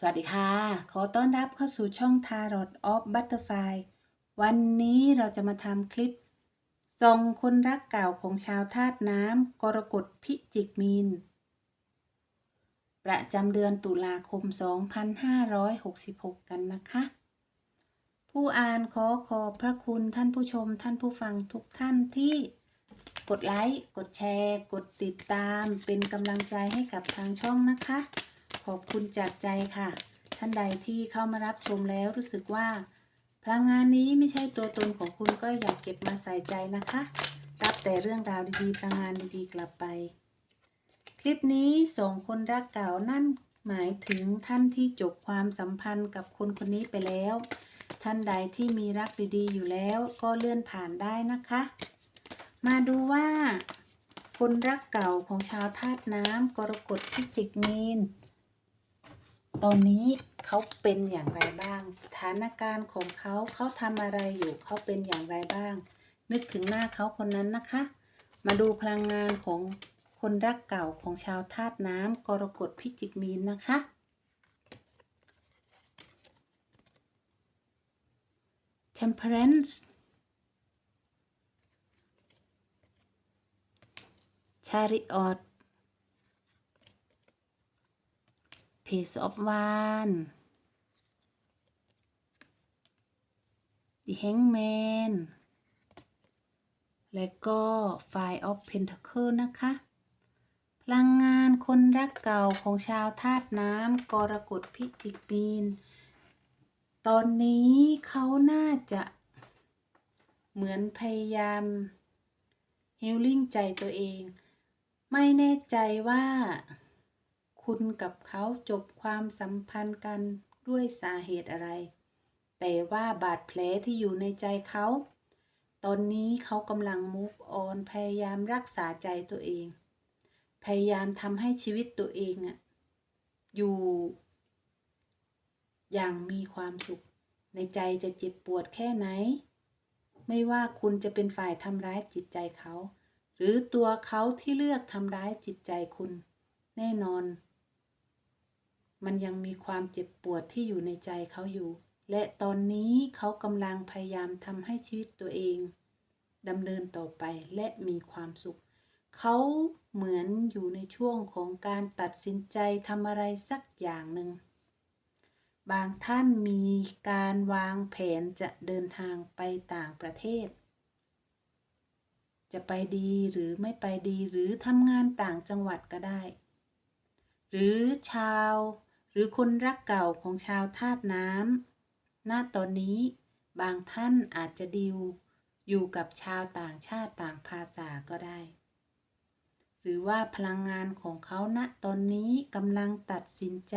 สวัสดีค่ะ ขอต้อนรับเข้าสู่ช่อง Tarot of Butterfly วันนี้เราจะมาทำคลิปส่งคนรักเก่าของชาวธาตุน้ำกรกฎพิจิกมีน ประจำเดือนตุลาคม 2566 กันนะคะ ผู้อ่านขอขอบพระคุณท่านผู้ชมท่านผู้ฟังทุกท่านที่กดไลค์ กดแชร์ กดติดตามเป็นกำลังใจให้กับทางช่องนะคะ ขอบคุณจากใจค่ะ ท่านใดที่เข้ามารับชมแล้วรู้สึกว่า พลังงานนี้ไม่ใช่ตัวตนของคุณก็อยากเก็บมาใส่ใจนะคะ รับแต่เรื่องราวดีๆพลังงานดีๆกลับไป คลิปนี้ส่งคนรักเก่านั่นหมายถึงท่านที่จบความสัมพันธ์กับคนคนนี้ไปแล้ว ท่านใดที่มีรักดีๆ อยู่แล้วก็เลื่อนผ่านได้นะคะ มาดูว่าคนรักเก่าของชาวธาตุน้ำกรกฎพิจิกมีน ตอนนี้เขาเป็นอย่างไรบ้าง สถานการณ์ของเขาเขาทำอะไรอยู่เขาเป็นอย่างไรบ้าง นึกถึงหน้าเขาคนนั้นนะคะ มาดูพลังงานของคนรักเก่าของชาวธาตุน้ำกรกฎพิจิกมีนนะคะ Temperance Chariot Page of Wands The Hangman และก็ Five of Pentacle นะคะ พลังงานคนรักเก่าของชาวธาตุน้ำกรกฎพิจิกมีน ตอนนี้เขาน่าจะเหมือนพยายามฮิลลิ่งใจตัวเอง ไม่แน่ใจว่า คุณกับเขาจบความสัมพันธ์กันด้วยสาเหตุอะไร แต่ว่าบาดแผลที่อยู่ในใจเขา ตอนนี้เขากำลังมุกออนพยายามรักษาใจตัวเอง พยายามทำให้ชีวิตตัวเองอะอยู่ อย่างมีความสุข ในใจจะเจ็บปวดแค่ไหน ไม่ว่าคุณจะเป็นฝ่ายทำร้ายจิตใจเขา หรือตัวเขาที่เลือกทำร้ายจิตใจคุณ แน่นอน มันยังมีความเจ็บปวดที่อยู่ในใจเขาอยู่ และตอนนี้เขากำลังพยายามทำให้ชีวิตตัวเองดำเนินต่อไปและมีความสุข เขาเหมือนอยู่ในช่วงของการตัดสินใจทำอะไรสักอย่างหนึ่ง บางท่านมีการวางแผนจะเดินทางไปต่างประเทศ จะไปดีหรือไม่ไปดีหรือทำงานต่างจังหวัดก็ได้ หรือชาว รือคนรักเก่าของชาวธาตุน้ำณตอนนี้บางท่านอาจจะดิว อยู่กับชาวต่างชาติต่างภาษาก็ได้ หรือว่าพลังงานของเขาณตอนนี้กำลังตัดสินใจ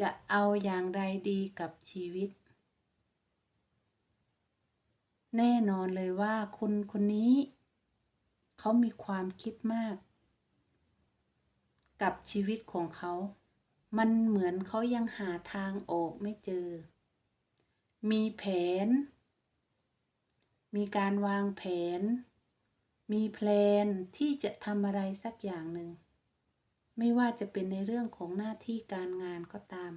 จะเอาอย่างไรดีกับชีวิต แน่นอนเลยว่าคนคนนี้ เขามีความคิดมาก กับชีวิตของเขา มันเหมือนเขายังหาทางออกไม่เจอ มีแผน มีการวางแผน มีแพลนที่จะทำอะไรสักอย่างหนึ่ง ไม่ว่าจะเป็นในเรื่องของหน้าที่การงานก็ตาม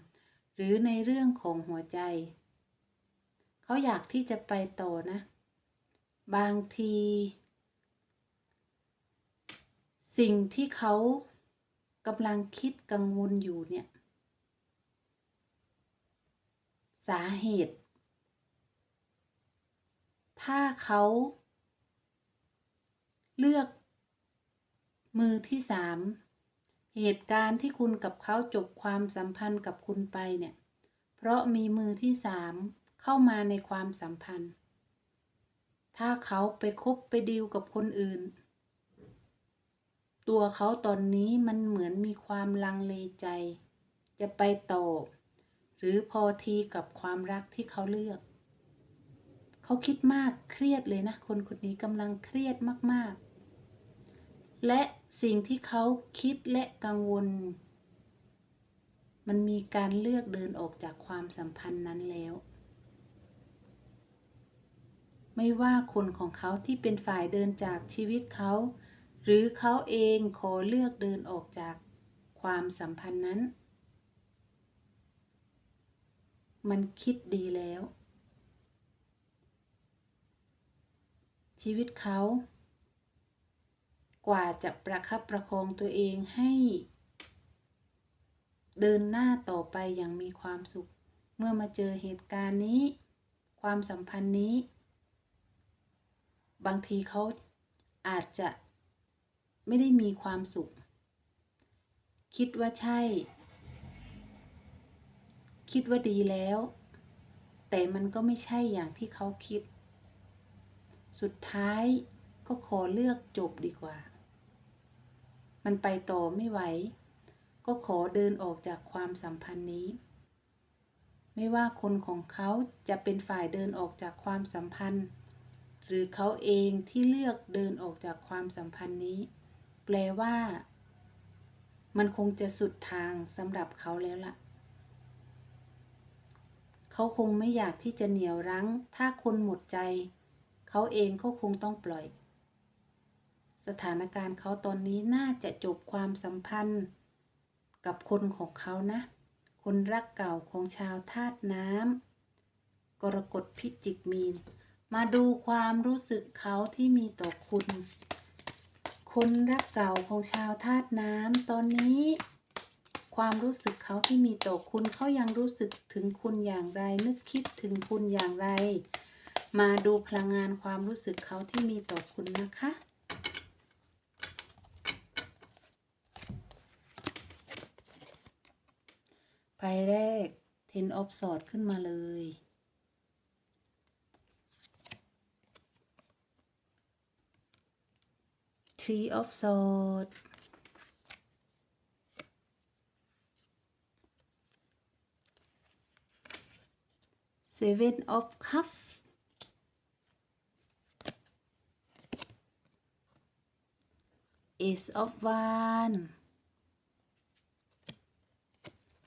หรือในเรื่องของหัวใจ เขาอยากที่จะไปต่อนะ บางที สิ่งที่เขา กำลังคิดกังวลอยู่เนี่ย สาเหตุ ถ้าเขาเลือกมือที่สามเหตุการณ์ที่คุณกับเขาจบความสัมพันธ์กับคุณไปเนี่ย เพราะมีมือที่สามเข้ามาในความสัมพันธ์ ถ้าเขาไปคบไปดีลกับคนอื่น ตัวเขาตอนนี้มันเหมือนมีความลังเลใจ จะไปต่อ หรือพอทีกับความรักที่เขาเลือก เขาคิดมากเครียดเลยนะ คนคนนี้กำลังเครียดมาก ๆ และสิ่งที่เขาคิดและกังวล มันมีการเลือกเดินออกจากความสัมพันธ์นั้นแล้วไม่ว่าคนของเขาที่เป็นฝ่ายเดินจากชีวิตเขา หรือเขาเองขอเลือกเดินออกจากความสัมพันธ์นั้น มันคิดดีแล้ว ชีวิตเขา กว่าจะประคับประคองตัวเองให้ เดินหน้าต่อไปอย่างมีความสุข เมื่อมาเจอเหตุการณ์นี้ ความสัมพันธ์นี้ บางทีเขาอาจจะ ไม่ได้มีความสุข คิดว่าใช่ คิดว่าดีแล้ว แต่มันก็ไม่ใช่อย่างที่เขาคิด สุดท้ายก็ขอเลือกจบดีกว่า มันไปต่อไม่ไหว ก็ขอเดินออกจากความสัมพันธ์นี้ ไม่ว่าคนของเขาจะเป็นฝ่ายเดินออกจากความสัมพันธ์หรือเขาเองที่เลือกเดินออกจากความสัมพันธ์นี้ แปลว่า มันคงจะสุดทางสำหรับเขาแล้วล่ะ เขาคงไม่อยากที่จะเหนียวรั้ง ถ้าคนหมดใจ เขาเองก็คงต้องปล่อย สถานการณ์เขาตอนนี้น่าจะจบความสัมพันธ์ กับคนของเขานะ คนรักเก่าของชาวธาตุน้ำกรกฎพิจิกมีน มาดูความรู้สึกเขาที่มีต่อคุณ คนรักเก่าของชาวธาตุน้ำตอนนี้ ความรู้สึกเขาที่มีต่อคุณเขายังรู้สึกถึงคุณอย่างไร นึกคิดถึงคุณอย่างไร มาดูพลังงานความรู้สึกเขาที่มีต่อคุณนะคะไพ่แรก Ten of Swords ขึ้นมาเลย Three of Swords Seven of Cups Ace of Wands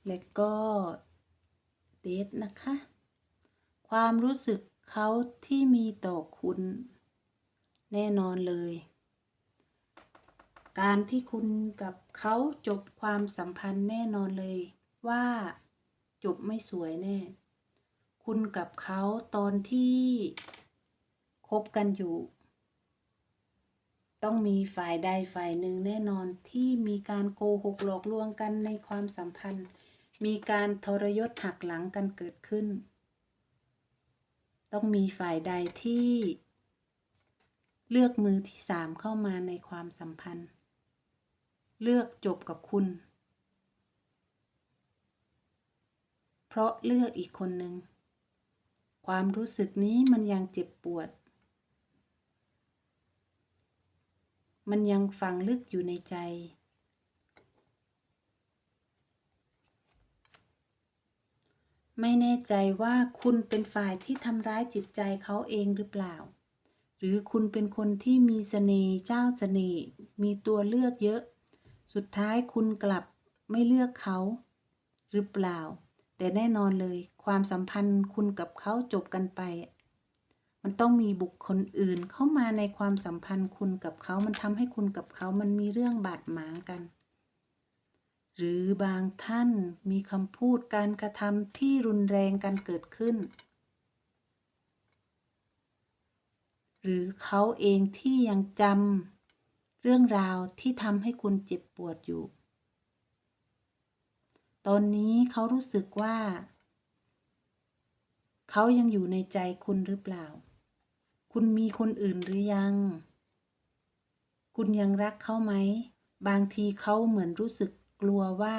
และก็เดทนะคะ ความรู้สึกเขาที่มีต่อคุณ แน่นอนเลย การที่คุณกับเขาจบความสัมพันธ์แน่นอนเลย ว่าจบไม่สวยแน่ คุณกับเขาตอนที่คบกันอยู่ ต้องมีฝ่ายใดฝ่ายหนึ่งแน่นอนที่มีการโกหกหลอกลวงกันในความสัมพันธ์ มีการทรยศหักหลังกันเกิดขึ้น ต้องมีฝ่ายใดที่เลือกมือที่สามเข้ามาในความสัมพันธ์ เลือกจบกับคุณ เพราะเลือกอีกคนหนึ่ง ความรู้สึกนี้มันยังเจ็บปวด มันยังฝังลึกอยู่ในใจ ไม่แน่ใจว่าคุณเป็นฝ่ายที่ทำร้ายจิตใจเขาเองหรือเปล่าหรือคุณเป็นคนที่มีเสน่ห์เจ้าเสน่ห์มีตัวเลือกเยอะ สุดท้ายคุณกลับไม่เลือกเขา หรือเปล่า แต่แน่นอนเลย ความสัมพันธ์คุณกับเขาจบกันไป มันต้องมีบุคคลอื่นเข้ามาในความสัมพันธ์คุณกับเขา มันทำให้คุณกับเขา มันมีเรื่องบาดหมางกัน หรือบางท่านมีคำพูดการกระทำที่รุนแรงกันเกิดขึ้น หรือเขาเองที่ยังจำ เรื่องราวที่ทำให้คุณเจ็บปวดอยู่ ตอนนี้เขารู้สึกว่า เขายังอยู่ในใจคุณหรือเปล่า คุณมีคนอื่นหรือยัง คุณยังรักเขาไหม บางทีเขาเหมือนรู้สึกกลัวว่า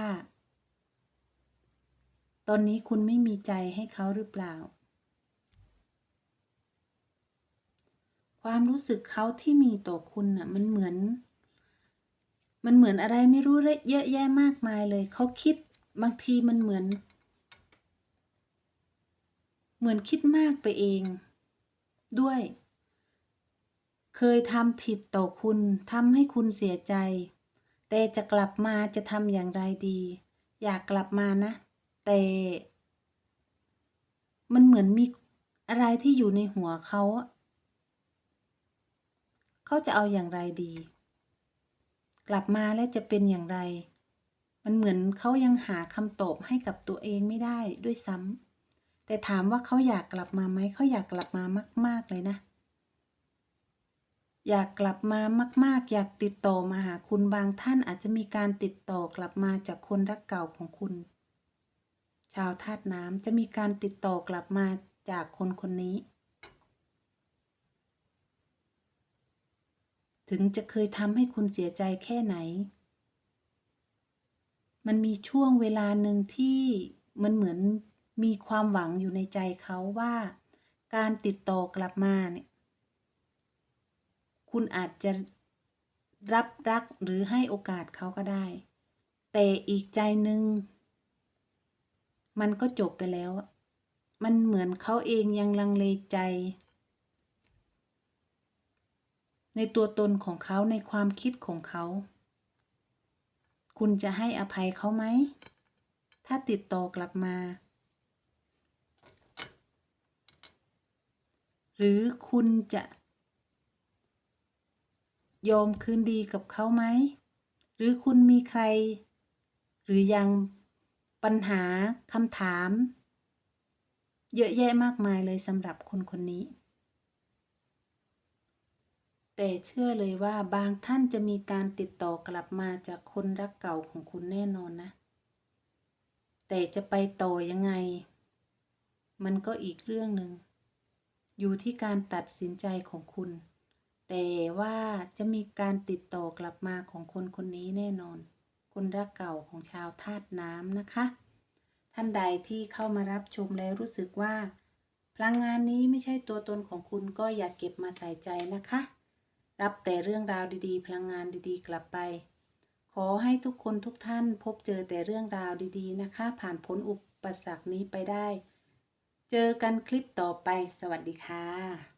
ตอนนี้คุณไม่มีใจให้เขาหรือเปล่า ความรู้สึกเขาที่มีต่อคุณน่ะ มันเหมือน มันเหมือนอะไรไม่รู้เยอะแยะมากมายเลย เขาคิดบางทีมันเหมือน เหมือนคิดมากไปเอง ด้วย เคยทำผิดต่อคุณทำให้คุณเสียใจ แต่จะกลับมาจะทำอย่างไรดี อยากกลับมานะ แต่ มันเหมือนมีอะไรที่อยู่ในหัวเขาอะ เขาจะเอาอย่างไรดี กลับมาแล้วจะเป็นอย่างไร มันเหมือนเขายังหาคำตอบให้กับตัวเองไม่ได้ด้วยซ้ำแต่ถามว่าเขาอยากกลับมาไหมเขาอยากกลับมามาก ๆเลยนะ อยากกลับมามาก ๆ อยากติดต่อมาหาคุณบางท่านอาจจะมีการติดต่อกลับมาจากคนรักเก่าของคุณ ชาวธาตุน้ำจะมีการติดต่อกลับมาจากคนคนนี้ ถึงจะเคยทำให้คุณเสียใจแค่ไหน มันมีช่วงเวลาหนึ่งที่มันเหมือนมีความหวังอยู่ในใจเขาว่า การติดต่อกลับมาเนี่ย คุณอาจจะรับรักหรือให้โอกาสเขาก็ได้ แต่อีกใจหนึ่งมันก็จบไปแล้ว มันเหมือนเขาเองยังลังเลใจ ในตัวตนของเขาในความคิดของเขา คุณจะให้อภัยเขาไหม ถ้าติดต่อกลับมา หรือคุณจะยอมคืนดีกับเขาไหม หรือคุณมีใคร หรือยังปัญหาคำถาม เยอะแยะมากมายเลยสำหรับคนคนนี้ แต่เชื่อเลยว่าบางท่านจะมีการติดต่อกลับมาจากคนรักเก่าของคุณแน่นอนนะ แต่จะไปต่อยังไง มันก็อีกเรื่องหนึ่ง อยู่ที่การตัดสินใจของคุณ แต่ว่าจะมีการติดต่อกลับมาของคนคนนี้แน่นอน คนรักเก่าของชาวธาตุน้ำนะคะ ท่านใดที่เข้ามารับชมแล้วรู้สึกว่า พลังงานนี้ไม่ใช่ตัวตนของคุณก็อย่าเก็บมาใส่ใจนะคะ รับแต่เรื่องราวดีๆ พลังงานดีๆ กลับไป ขอให้ทุกคนทุกท่านพบเจอแต่เรื่องราวดีๆนะคะ ผ่านพ้นอุปสรรคนี้ไปได้ เจอกันคลิปต่อไป สวัสดีค่ะ